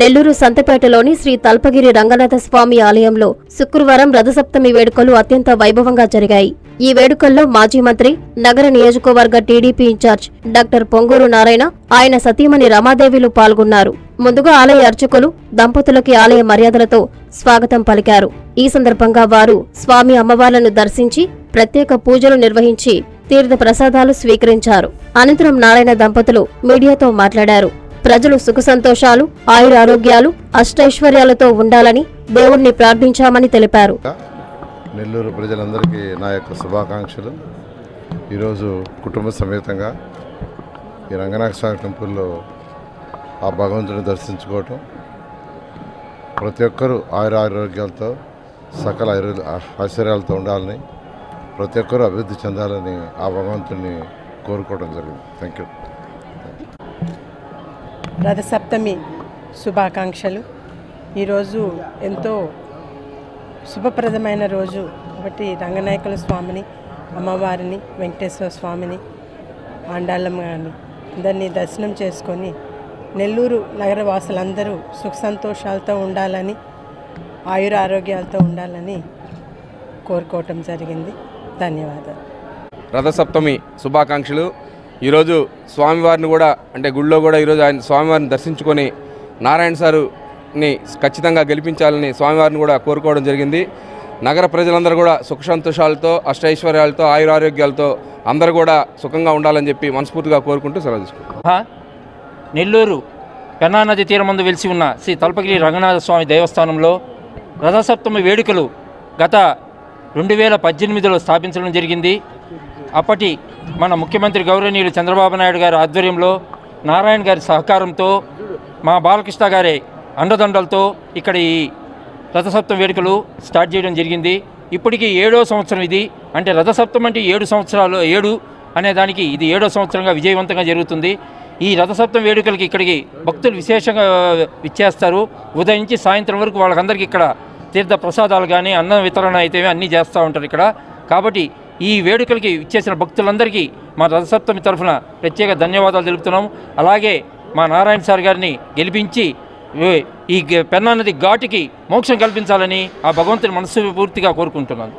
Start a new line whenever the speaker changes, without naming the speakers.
నెల్లూరు సంతపేటలోని శ్రీ తల్పగిరి రంగనాథ స్వామి ఆలయంలో శుక్రవారం రథసప్తమి వేడుకలు అత్యంత వైభవంగా జరిగాయి. ఈ వేడుకల్లో మాజీ మంత్రి నగర నియోజకవర్గ TDP incharge doctor Ponguru Narayana ఆయన సతీమణి రమాదేవిలు పాల్గొన్నారు. ముందుగా ఆలయ అర్చకులు దంపతులకి ఆలయ మర్యాదలతో స్వాగతం పలికారు. ఈ సందర్భంగా వారు స్వామి అమ్మవార్లను దర్శించి ప్రత్యేక పూజలు నిర్వహించి తీర్థ ప్రసాదాలు స్వీకరించారు. అనంతరం నారాయణ దంపతులు మీడియాతో మాట్లాడారు. ప్రజలు సుఖ సంతోషాలు ఆయుర ఆరోగ్యాలు అష్టైశ్వర్యాలతో ఉండాలని దేవుణ్ణి ప్రార్థించామని తెలిపారు.
నెల్లూరు ప్రజలందరికీ నా యొక్క శుభాకాంక్షలు. ఈరోజు కుటుంబ సమేతంగా ఈ రంగనాథ స్వామి టెంపుల్లో ఆ భగవంతుని దర్శించుకోవటం ప్రతి ఒక్కరూ ఆయుర ఆరోగ్యాలతో సకల ఐరు- ఐశ్వర్యాలతో ఉండాలని ప్రతి ఒక్కరూ అభివృద్ధి చెందాలని ఆ భగవంతుని కోరుకోవడం జరిగింది. థ్యాంక్ యూ
రథసప్తమి శుభాకాంక్షలు. ఈరోజు ఎంతో శుభప్రదమైన రోజు కాబట్టి రంగనాయకుల స్వామిని అమ్మవారిని వెంకటేశ్వర స్వామిని ఆండాళ్ళమ్మ గారిని అందరినీ దర్శనం చేసుకొని నెల్లూరు నగర వాసులందరూ సుఖ సంతోషాలతో ఉండాలని ఆయుర ఆరోగ్యాలతో ఉండాలని కోరుకోవటం జరిగింది. ధన్యవాదాలు.
రథసప్తమి శుభాకాంక్షలు. ఈరోజు స్వామివారిని కూడా అంటే గుళ్ళో కూడా ఈరోజు ఆయన స్వామివారిని దర్శించుకొని నారాయణ సారుని ఖచ్చితంగా గెలిపించాలని స్వామివారిని కూడా కోరుకోవడం జరిగింది. నగర ప్రజలందరూ కూడా సుఖ సంతోషాలతో అష్టైశ్వర్యాలతో ఆయురారోగ్యాలతో అందరూ కూడా సుఖంగా ఉండాలని చెప్పి మనస్ఫూర్తిగా కోరుకుంటూ సెలవు తీసుకుంటాం
నెల్లూరు పెన్నా నది తీరమందు వెలిసి ఉన్న శ్రీ తల్పగిరి రంగనాథ స్వామి దేవస్థానంలో రథసప్తమి వేడుకలు గత రెండు వేల పద్దెనిమిదిలో స్థాపించడం జరిగింది. అప్పటి మన ముఖ్యమంత్రి గౌరవనీయులు చంద్రబాబు నాయుడు గారి ఆధ్వర్యంలో నారాయణ గారి సహకారంతో మా బాలకృష్ణ గారి అండదండలతో ఇక్కడ ఈ రథసప్తం వేడుకలు స్టార్ట్ చేయడం జరిగింది. ఇప్పటికీ ఏడో సంవత్సరం ఇది. అంటే రథసప్తం అంటే ఏడు సంవత్సరాలు ఏడు అనే దానికి ఇది ఏడో సంవత్సరంగా విజయవంతంగా జరుగుతుంది. ఈ రథసప్తం వేడుకలకి ఇక్కడికి భక్తులు విశేషంగా విచ్చేస్తారు. ఉదయం నుంచి సాయంత్రం వరకు వాళ్ళకందరికీ ఇక్కడ తీర్థ ప్రసాదాలు కానీ అన్నం వితరణ అయితే అన్నీ చేస్తూ ఉంటారు ఇక్కడ. కాబట్టి ఈ వేడుకలకి ఇచ్చేసిన భక్తులందరికీ మా రథసప్తమి తరఫున ప్రత్యేక ధన్యవాదాలు తెలుపుతున్నాం. అలాగే మా నారాయణ సార్ గారిని గెలిపించి ఈ పెన్నా నది ఘాటికి మోక్షం కల్పించాలని ఆ భగవంతుని మనస్సు పూర్తిగా కోరుకుంటున్నాను.